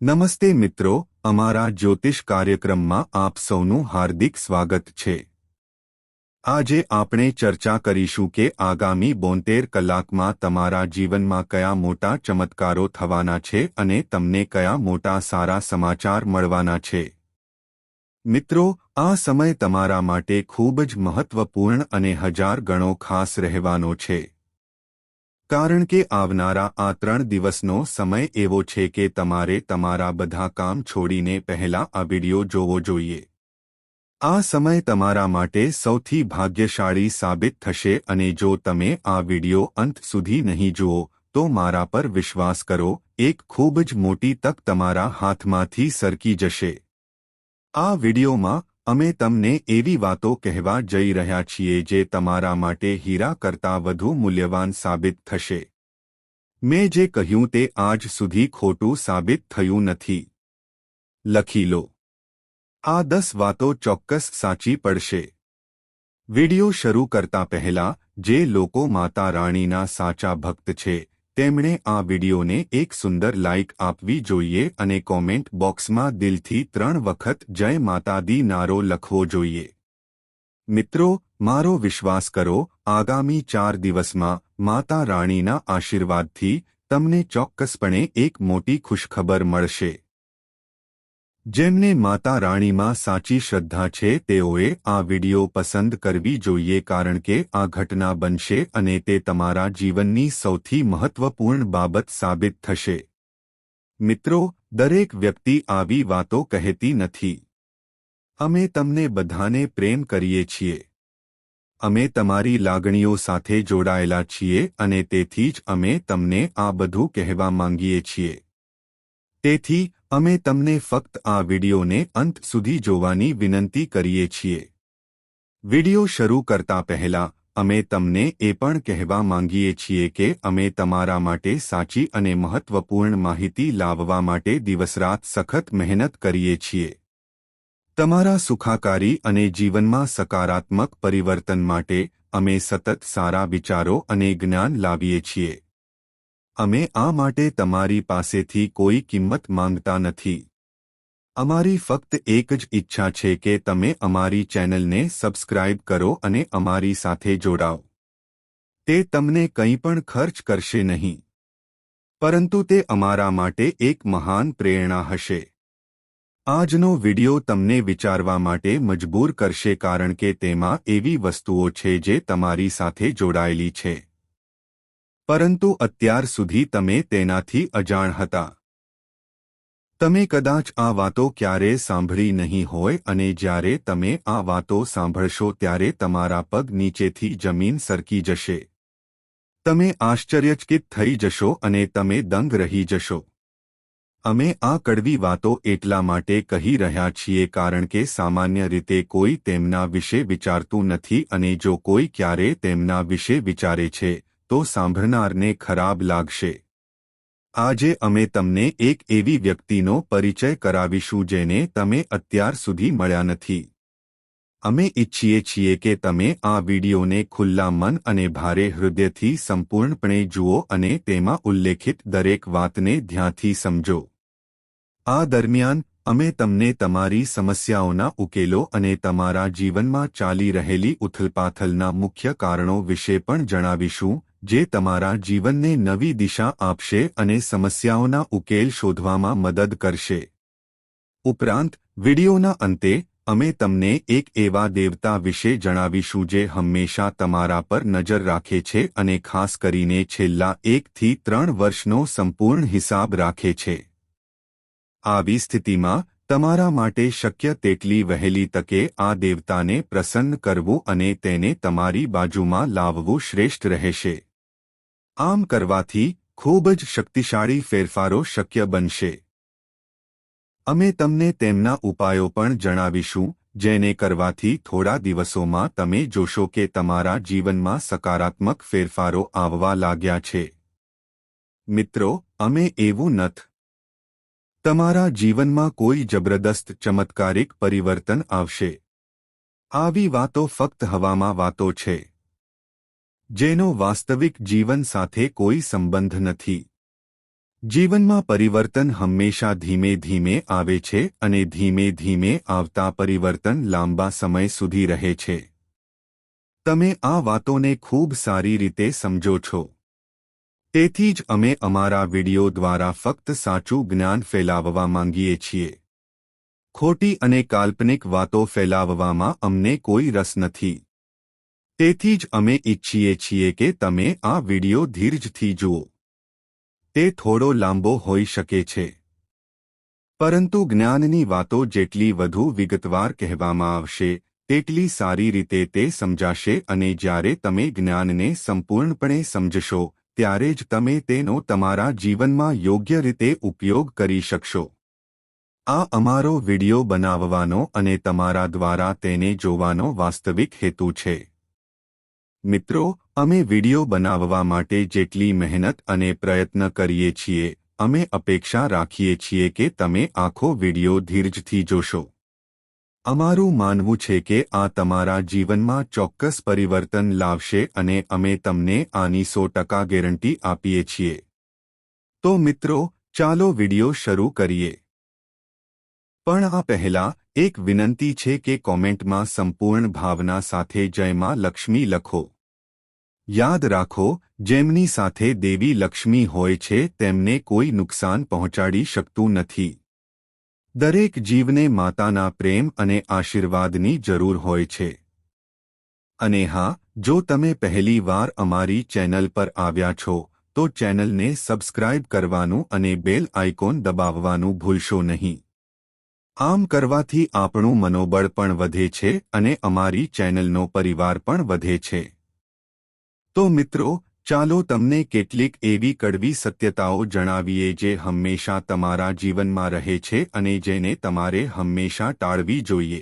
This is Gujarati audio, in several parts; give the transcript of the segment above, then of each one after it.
નમસ્તે મિત્રો, અમારા જ્યોતિષ કાર્યક્રમમાં આપ સૌનું હાર્દિક સ્વાગત છે. આજે આપણે ચર્ચા કરીશું કે આગામી બોતેર કલાકમાં તમારા જીવનમાં કયા મોટા ચમત્કારો થવાના છે અને તમને કયા મોટા સારા સમાચાર મળવાના છે. મિત્રો, આ સમય તમારા માટે ખૂબ જ મહત્વપૂર્ણ અને હજાર ગણો ખાસ રહેવાનો છે. કારણ કે આવનારા આ ત્રણ દિવસનો સમય એવો છે કે તમારે તમારા બધા કામ છોડીને પહેલા આ વિડિયો જોવો જોઈએ. આ સમય તમારા માટે સૌથી ભાગ્યશાળી સાબિત થશે અને જો તમે આ વિડિયો અંત સુધી નહીં જુઓ, તો મારા પર વિશ્વાસ કરો, એક ખૂબ જ મોટી તક તમારા હાથમાંથી સરકી જશે. આ વિડિયોમાં અમે તમને એવી વાતો કહેવા જઈ રહ્યા છીએ જે તમારા માટે હીરા કરતાં વધુ મૂલ્યવાન સાબિત થશે. મેં જે કહ્યું તે આજ સુધી ખોટું સાબિત થયું નથી. લખી લો. આ દસ વાતો ચોક્કસ સાચી પડશે. વિડિયો શરૂ કરતા પહેલા જે લોકો માતા રાણીના સાચા ભક્ત છે તેમણે આ વિડિયોને એક સુંદર લાઇક આપવી જોઈએ અને કોમેન્ટ બોક્સમાં દિલથી ત્રણ વખત જય માતાદી નારો લખવો જોઈએ. મિત્રો, મારો વિશ્વાસ કરો, આગામી ચાર દિવસમાં માતા રાણીના આશીર્વાદથી તમને ચોક્કસપણે એક મોટી ખુશખબર મળશે. જેમને માતા રાણીમાં સાચી શ્રદ્ધા છે, તેઓએ આ વિડિયો પસંદ કરવી જોઈએ કારણ કે આ ઘટના બનશે અને તે તમારા જીવનની સૌથી મહત્વપૂર્ણ બાબત સાબિત થશે. મિત્રો, દરેક વ્યક્તિ આવી વાતો કહેતી નથી. અમે તમને બધાને પ્રેમ કરીએ છીએ. અમે તમારી લાગણીઓ સાથે જોડાયેલા છીએ અને તેથી જ અમે તમને આ બધું કહેવા માંગીએ છીએ. તેથી, અમે તમને ફક્ત આ વિડિયોને અંત સુધી જોવાની વિનંતી કરીએ છીએ. વિડિયો શરૂ કરતા પહેલા, અમે તમને એ પણ કહેવા માંગીએ છીએ કે અમે તમારા માટે સાચી અને મહત્વપૂર્ણ માહિતી લાવવા માટે દિવસરાત સખત મહેનત કરીએ છીએ. તમારા સુખાકારી અને જીવનમાં સકારાત્મક પરિવર્તન માટે અમે સતત સારા વિચારો અને જ્ઞાન લાવીએ છીએ. અમે આ માટે તમારી પાસેથી કોઈ કિંમત માંગતા નથી. અમારી ફક્ત એક જ ઈચ્છા છે કે તમે અમારી ચેનલને સબસ્ક્રાઇબ કરો અને અમારી સાથે જોડાઓ. તે તમને કંઈ પણ ખર્ચ કરશે નહીં. પરંતુ તે અમારા માટે એક મહાન પ્રેરણા હશે. આજનો વિડિયો તમને વિચારવા માટે મજબૂર કરશે કારણ કે તેમાં એવી વસ્તુઓ છે જે તમારી સાથે જોડાયેલી છે. પરંતુ અત્યાર સુધી તમે તેનાથી અજાણ હતા. તમે કદાચ આ વાતો ક્યારે સાંભળી નહીં હોય અને જ્યારે તમે આ વાતો સાંભળશો ત્યારે તમારા પગ નીચેથી જમીન સરકી જશે. તમે આશ્ચર્યચકિત થઈ જશો અને તમે દંગ રહી જશો. અમે આ કડવી વાતો એટલા માટે કહી રહ્યા છીએ કારણ કે સામાન્ય રીતે કોઈ તેમના વિશે વિચારતું નથી અને જો કોઈ ક્યારે તેમના વિશે વિચારે છે તો સાંભળનારને ખરાબ લાગશે. આજે અમે તમને એક એવી વ્યક્તિનો પરિચય કરાવીશું જેને તમે અત્યાર સુધી મળ્યા નથી. અમે ઇચ્છીએ છીએ કે તમે આ વિડિયોને ખુલ્લા મન અને ભારે હૃદયથી સંપૂર્ણપણે જુઓ અને તેમાં ઉલ્લેખિત દરેક વાતને ધ્યાનથી સમજો. આ દરમિયાન, અમે તમને તમારી સમસ્યાઓના ઉકેલો અને તમારા જીવનમાં ચાલી રહેલી ઉથલપાથલના મુખ્ય કારણો વિશે પણ જણાવીશું જે તમારા જીવનને નવી દિશા આપશે અને સમસ્યાઓના ઉકેલ શોધવામાં મદદ કરશે. ઉપરાંત, વિડિયોના અંતે, અમે તમને એક એવા દેવતા વિશે જણાવીશું જે હંમેશા તમારા પર નજર રાખે છે અને ખાસ કરીને છેલ્લા એકથી ત્રણ વર્ષનો સંપૂર્ણ હિસાબ રાખે છે. આવી સ્થિતિમાં, તમારા માટે શક્ય તેટલી વહેલી તકે આ દેવતાને પ્રસન્ન કરવું અને તેને તમારી બાજુમાં લાવવું શ્રેષ્ઠ રહેશે. આમ કરવાથી ખૂબ જ શક્તિશાળી ફેરફારો શક્ય બનશે. અમે તમને તેમના ઉપાયો પણ જણાવીશું, જેને કરવાથી થોડા દિવસોમાં તમે જોશો કે તમારા જીવનમાં સકારાત્મક ફેરફારો આવવા લાગ્યા છે. મિત્રો, અમે એવું નથ. તમારા જીવનમાં કોઈ જબરદસ્ત ચમત્કારિક પરિવર્તન આવશે. આવી વાતો ફક્ત હવામાં વાતો છે. જેનો વાસ્તવિક જીવન સાથે કોઈ સંબંધ નથી. જીવનમાં પરિવર્તન હંમેશા ધીમે ધીમે આવે છે અને ધીમે ધીમે આવતા પરિવર્તન લાંબા સમય સુધી રહે છે. તમે આ વાતોને ખૂબ સારી રીતે સમજો છો. તેથી જ અમે અમારા વિડિયો દ્વારા ફક્ત સાચું જ્ઞાન ફેલાવવા માંગીએ છીએ. ખોટી અને કાલ્પનિક વાતો ફેલાવવામાં અમને કોઈ રસ નથી. તેથી જ અમે ઈચ્છીએ છીએ કે તમે આ વિડિયો ધીરજથી જુઓ. તે થોડો લાંબો હોઈ શકે છે. પરંતુ જ્ઞાનની વાતો જેટલી વધુ વિગતવાર કહેવામાં આવશે, તેટલી સારી રીતે તે સમજાશે અને જ્યારે તમે જ્ઞાનને સંપૂર્ણપણે સમજશો, ત્યારે જ તમે તેનો તમારા જીવનમાં યોગ્ય રીતે ઉપયોગ કરી શકશો. આ અમારો વિડિયો બનાવવાનો અને તમારા દ્વારા તેને જોવાનો વાસ્તવિક હેતુ છે. મિત્રો, અમે વિડિયો બનાવવા માટે જેટલી મહેનત અને પ્રયત્ન કરીએ છીએ, અમે અપેક્ષા રાખીએ છીએ કે તમે આખો વિડિયો ધીરજથી જોશો. અમારું માનવું છે કે આ તમારા જીવનમાં ચોક્કસ પરિવર્તન લાવશે અને અમે તમને આની સો ટકા ગેરંટી આપીએ છીએ. તો મિત્રો, ચાલો વિડિયો શરૂ કરીએ. પણ આ પહેલા, એક વિનંતી છે કે કોમેન્ટમાં સંપૂર્ણ ભાવના સાથે જયમાં લક્ષ્મી લખો. યાદ રાખો, જેમની સાથે દેવી લક્ષ્મી હોય છે, તેમને કોઈ નુકસાન પહોંચાડી શકતું નથી. દરેક જીવને માતાના પ્રેમ અને આશીર્વાદની જરૂર હોય છે. અને હા, જો તમે પહેલી વાર અમારી ચેનલ પર આવ્યા છો, તો ચેનલને સબસ્ક્રાઇબ કરવાનું અને બેલ આઇકોન દબાવવાનું ભૂલશો નહીં. આમ કરવાથી આપણું મનોબળ પણ વધે છે અને અમારી ચેનલનો પરિવાર પણ વધે છે. તો મિત્રો, ચાલો તમને કેટલીક એવી કડવી સત્યતાઓ જણાવીએ જે હંમેશા તમારા જીવનમાં રહે છે અને જેને તમારે હંમેશા ટાળવી જોઈએ.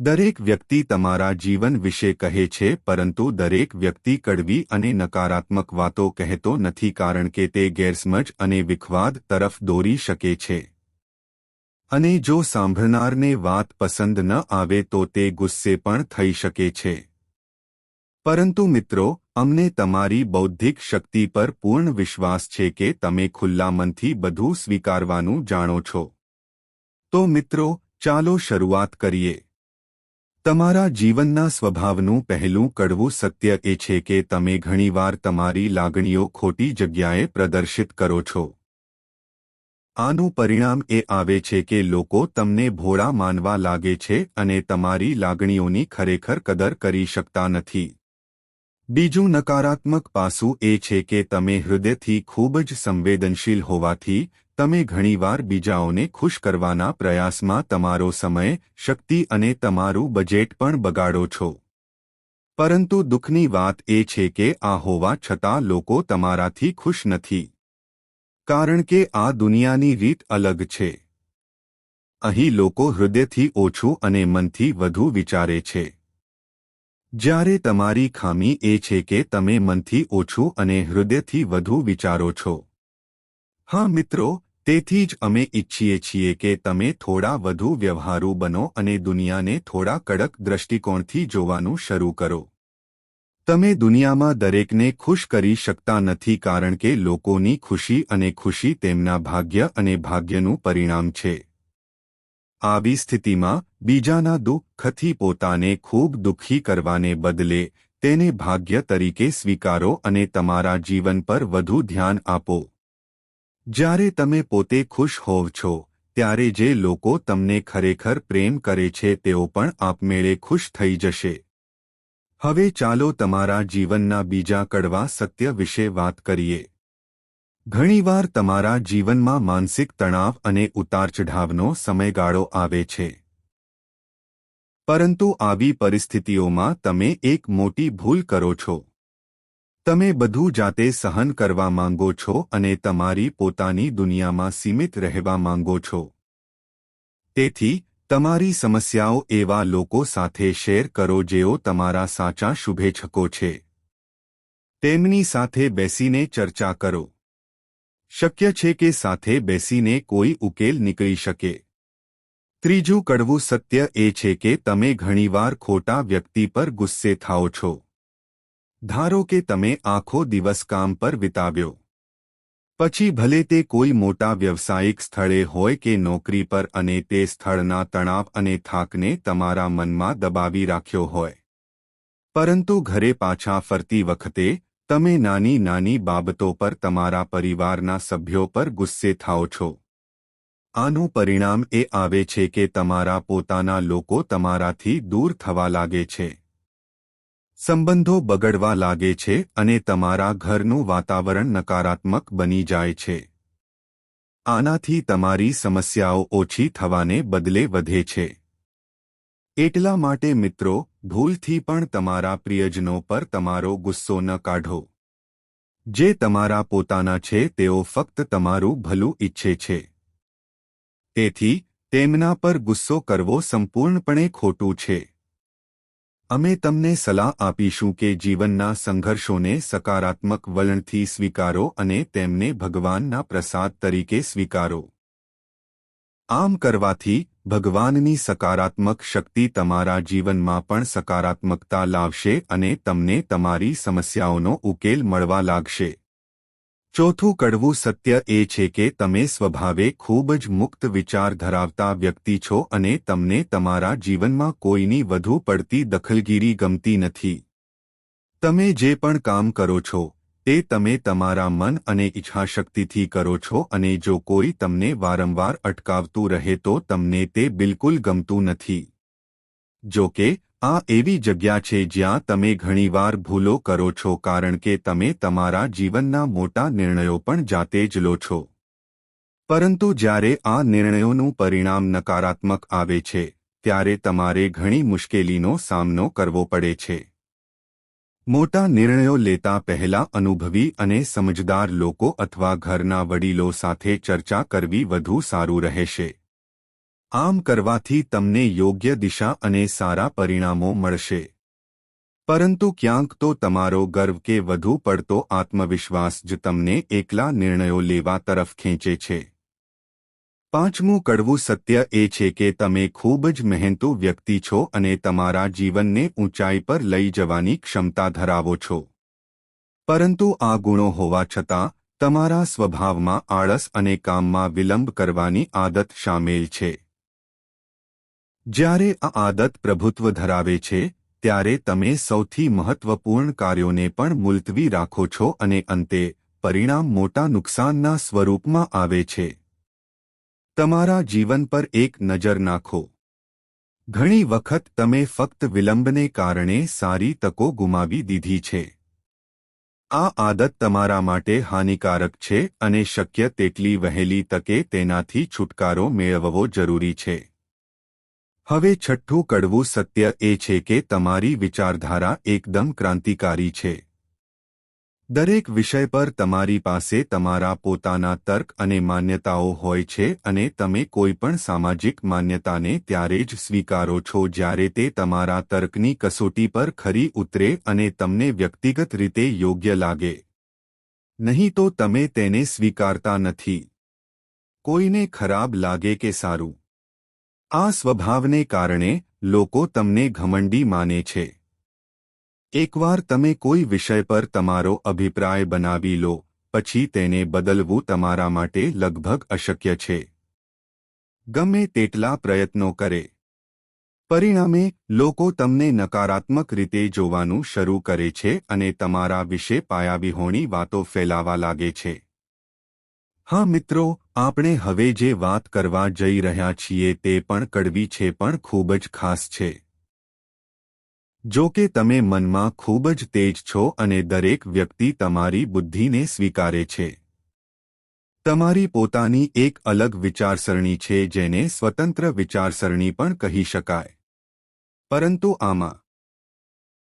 દરેક વ્યક્તિ તમારા જીવન વિશે કહે છે, પરંતુ દરેક વ્યક્તિ કડવી અને નકારાત્મક વાતો કહેતો નથી કારણ કે તે ગેરસમજ અને વિખવાદ તરફ દોરી શકે છે. અને જો સાંભળનારને વાત પસંદ ન આવે તો તે ગુસ્સે પણ થઈ શકે છે. પરંતુ મિત્રો, અમને તમારી બૌદ્ધિક શક્તિ પર પૂર્ણ વિશ્વાસ છે કે તમે ખુલ્લા મનથી બધું સ્વીકારવાનું જાણો છો. તો મિત્રો, ચાલો શરૂઆત કરીએ. તમારા જીવનના સ્વભાવનું પહેલું કડવું સત્ય એ છે કે તમે ઘણીવાર તમારી લાગણીઓ ખોટી જગ્યાએ પ્રદર્શિત કરો છો. આનું પરિણામ એ આવે છે કે લોકો તમને ભોળા માનવા લાગે છે અને તમારી લાગણીઓની ખરેખર કદર કરી શકતા નથી. બીજું નકારાત્મક પાસું એ છે કે તમે હૃદયથી ખૂબ જ સંવેદનશીલ હોવાથી તમે ઘણીવાર બીજાઓને ખુશ કરવાના પ્રયાસમાં તમારો સમય, શક્તિ અને તમારું બજેટ પણ બગાડો છો. પરંતુ દુઃખની વાત એ છે કે આ હોવા છતાં લોકો તમારાથી ખુશ નથી. કારણ કે આ દુનિયાની રીત અલગ છે. અહીં લોકો હૃદયથી ઓછું અને મનથી વધુ વિચારે છે. જ્યારે તમારી ખામી એ છે કે તમે મનથી ઓછું અને હૃદયથી વધુ વિચારો છો. હા મિત્રો, તેથી જ અમે ઈચ્છીએ છીએ કે તમે થોડા વધુ વ્યવહારુ બનો અને દુનિયાને થોડા કડક દ્રષ્ટિકોણથી જોવાનું શરૂ કરો. તમે દુનિયામાં દરેકને ખુશ કરી શકતા નથી કારણ કે લોકોની ખુશી અને ખુશી તેમના ભાગ્ય અને ભાગ્યનું પરિણામ છે. આવી સ્થિતિમાં બીજાના દુઃખથી પોતાને ખૂબ દુઃખી કરવાને બદલે તેને ભાગ્ય તરીકે સ્વીકારો અને તમારા જીવન પર વધુ ધ્યાન આપો. જ્યારે તમે પોતે ખુશ હોવ છો, ત્યારે જે લોકો તમને ખરેખર પ્રેમ કરે છે તેઓ પણ આપમેળે ખુશ થઈ જશે. હવે ચાલો તમારા જીવનના બીજા કડવા સત્ય વિશે વાત કરીએ. ઘણીવાર તમારા જીવનમાં માનસિક તણાવ અને ઉતારચઢાવનો સમયગાળો આવે છે. પરંતુ આવી પરિસ્થિતિઓમાં તમે એક મોટી ભૂલ કરો છો. તમે બધું જાતે સહન કરવા માંગો છો અને તમારી પોતાની દુનિયામાં સીમિત રહેવા માંગો છો. તેથી, તમારી સમસ્યાઓ એવા લોકો સાથે શેર કરો જેઓ તમારા સાચા શુભેચ્છકો છે. તેમની સાથે બેસીને ચર્ચા કરો. શક્ય છે કે સાથે બેસીને કોઈ ઉકેલ નીકળી શકે. ત્રીજું કડવું સત્ય એ છે કે તમે ઘણીવાર ખોટા વ્યક્તિ પર ગુસ્સે થાઓ છો. ધારો કે તમે આખો દિવસ કામ પર વિતાવ્યો. પછી ભલે તે કોઈ મોટા વ્યવસાયિક સ્થળે હોય કે નોકરી પર અને તે સ્થળના તણાવ અને થાકને તમારા મનમાં દબાવી રાખ્યો હોય. પરંતુ ઘરે પાછા ફરતી વખતે, તમે નાની નાની બાબતો પર તમારા પરિવારના સભ્યો પર ગુસ્સે થાઓ છો. આનું પરિણામ એ આવે છે કે તમારા પોતાના લોકો તમારાથી દૂર થવા લાગે છે. સંબંધો બગડવા લાગે છે અને તમારા ઘરનું વાતાવરણ નકારાત્મક બની જાય છે. આનાથી તમારી સમસ્યાઓ ઓછી થવાને બદલે વધે છે. એટલા માટે મિત્રો, ભૂલથી પણ તમારા પ્રિયજનો પર તમારો ગુસ્સો ન કાઢો. જે તમારા પોતાના છે તેઓ ફક્ત તમારું ભલું ઈચ્છે છે. તેથી તેમના પર ગુસ્સો કરવો સંપૂર્ણપણે ખોટું છે. અમે તમને સલાહ આપીશું કે જીવનના સંઘર્ષોને સકારાત્મક વલણથી સ્વીકારો અને તેમને ભગવાનના પ્રસાદ તરીકે સ્વીકારો. આમ કરવાથી ભગવાનની સકારાત્મક શક્તિ તમારા જીવનમાં પણ સકારાત્મકતા લાવશે અને તમને તમારી સમસ્યાઓનો ઉકેલ મળવા લાગશે. ચોથું કડવું સત્ય એ છે કે તમે સ્વભાવે ખૂબ જ મુક્ત વિચાર ધરાવતા વ્યક્તિ છો અને તમને તમારા જીવનમાં કોઈની વધુ પડતી દખલગીરી ગમતી નથી. તમે જે પણ કામ કરો છો, તે તમે તમારા મન અને ઈચ્છાશક્તિથી કરો છો અને જો કોઈ તમને વારંવાર અટકાવતું રહે તો તમને તે બિલકુલ ગમતું નથી. જો કે આ એવી જગ્યા છે જ્યાં તમે ઘણીવાર ભૂલો કરો છો કારણ કે તમે તમારા જીવનના મોટા નિર્ણયો પણ જાતે જ લો છો. પરંતુ જ્યારે આ નિર્ણયોનું પરિણામ નકારાત્મક આવે છે, ત્યારે તમારે ઘણી મુશ્કેલીનો સામનો કરવો પડે છે. મોટા નિર્ણયો લેતા પહેલા અનુભવી અને સમજદાર લોકો અથવા ઘરના વડીલો સાથે ચર્ચા કરવી વધુ સારું રહેશે. આમ કરવાથી તમને યોગ્ય દિશા અને સારા પરિણામો મળશે. પરંતુ ક્યાંક તો તમારો ગર્વ કે વધુ પડતો આત્મવિશ્વાસ જ તમને એકલા નિર્ણયો લેવા તરફ ખેંચે છે. પાંચમું કડવું સત્ય એ છે કે તમે ખૂબ જ મહેનતુ વ્યક્તિ છો અને તમારા જીવનને ઊંચાઈ પર લઈ જવાની ક્ષમતા ધરાવો છો. પરંતુ આ ગુણો હોવા છતાં, તમારા સ્વભાવમાં આળસ અને કામમાં વિલંબ કરવાની આદત શામેલ છે. જ્યારે આ આદત પ્રભુત્વ ધરાવે છે, ત્યારે તમે સૌથી મહત્વપૂર્ણ કાર્યોને પણ મુલતવી રાખો છો અને અંતે પરિણામ મોટા નુકસાનના સ્વરૂપમાં આવે છે. તમારા જીવન પર એક નજર નાખો. ઘણી વખત તમે ફક્ત વિલંબને કારણે સારી તકો ગુમાવી દીધી છે. આ આદત તમારા માટે હાનિકારક છે અને શક્ય તેટલી વહેલી તકે તેનાથી છુટકારો મેળવવો જરૂરી છે. હવે છઠ્ઠું કડવું સત્ય એ છે કે તમારી વિચારધારા એકદમ ક્રાંતિકારી છે. દરેક વિષય પર તમારી પાસે તમારા પોતાના તર્ક અને માન્યતાઓ હોય છે અને તમે કોઈપણ સામાજિક માન્યતાને ત્યારે જ સ્વીકારો છો જ્યારે તે તમારા તર્કની કસોટી પર ખરી ઉતરે અને તમને વ્યક્તિગત રીતે યોગ્ય લાગે. નહીં તો તમે તેને સ્વીકારતા નથી. કોઈને ખરાબ લાગે કે સારું. આ સ્વભાવને કારણે લોકો તમને ઘમંડી માને છે. એકવાર તમે કોઈ વિષય પર તમારો અભિપ્રાય બનાવી લો, પછી તેને બદલવું તમારા માટે લગભગ અશક્ય છે. ગમે તેટલા પ્રયત્નો કરે. પરિણામે, લોકો તમને નકારાત્મક રીતે જોવાનું શરૂ કરે છે અને તમારા વિશે પાયાવિહોણી વાતો ફેલાવા લાગે છે. હા મિત્રો આપણે હવે જે વાત કરવા જઈ રહ્યા છીએ તે પણ કડવી છે, પણ ખૂબ જ ખાસ છે. જો કે તમે મનમાં ખૂબ જ તેજ છો અને દરેક વ્યક્તિ તમારી બુદ્ધિને સ્વીકારે છે. તમારી પોતાની એક અલગ વિચારસરણી છે જેને સ્વતંત્ર વિચારસરણી પણ કહી શકાય. પરંતુ આમાં